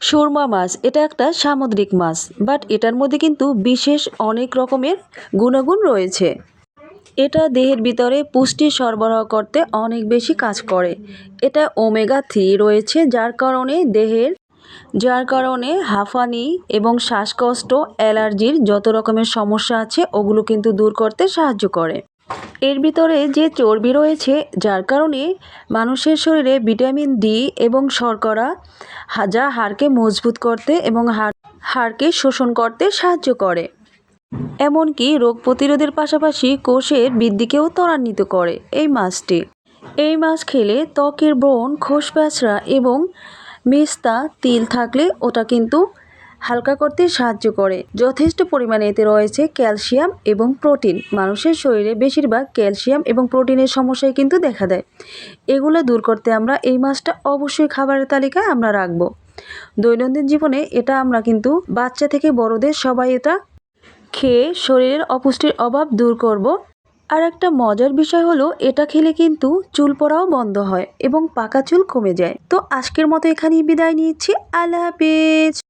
সুরমা মাছ, এটা একটা সামুদ্রিক মাছ বাট এটার মধ্যে কিন্তু বিশেষ অনেক রকমের গুণাগুণ রয়েছে। এটা দেহের ভিতরে পুষ্টি সরবরাহ করতে অনেক বেশি কাজ করে। এটা ওমেগা থ্রি রয়েছে, যার কারণে দেহের, যার কারণে হাঁফানি এবং শ্বাসকষ্ট, অ্যালার্জির যত রকমের সমস্যা আছে, ওগুলো কিন্তু দূর করতে সাহায্য করে। এর ভিতরে যে চর্বি রয়েছে, যার কারণে মানুষের শরীরে ভিটামিন ডি এবং শর্করা যা হাড়কে মজবুত করতে এবং হাড়, হাড়কে শোষণ করতে সাহায্য করে। এমনকি রোগ প্রতিরোধের পাশাপাশি কোষের বৃদ্ধিকেও ত্বরান্বিত করে এই মাছটি। এই মাছ খেলে ত্বকের ব্রণ, খোসপ্যাঁচড়া এবং মেস্তা তিল থাকলে ওটা কিন্তু হালকা করতে সাহায্য করে। যথেষ্ট পরিমাণে এতে রয়েছে ক্যালসিয়াম এবং প্রোটিন। মানুষের শরীরে বেশিরভাগ ক্যালসিয়াম এবং প্রোটিনের সমস্যায় কিন্তু দেখা দেয়। এগুলো দূর করতে আমরা এই মাছটা অবশ্যই খাবারের তালিকায় আমরা রাখব। দৈনন্দিন জীবনে এটা আমরা কিন্তু বাচ্চা থেকে বড়দের সবাই এটা খেয়ে শরীরের অপুষ্টির অভাব দূর করব। আর একটা মজার বিষয় হলো, এটা খেলে কিন্তু চুল পড়াও বন্ধ হয় এবং পাকা চুল কমে যায়। তো আজকের মতো এখানেই বিদায় নিচ্ছি। আল্লাহ হাফিজ।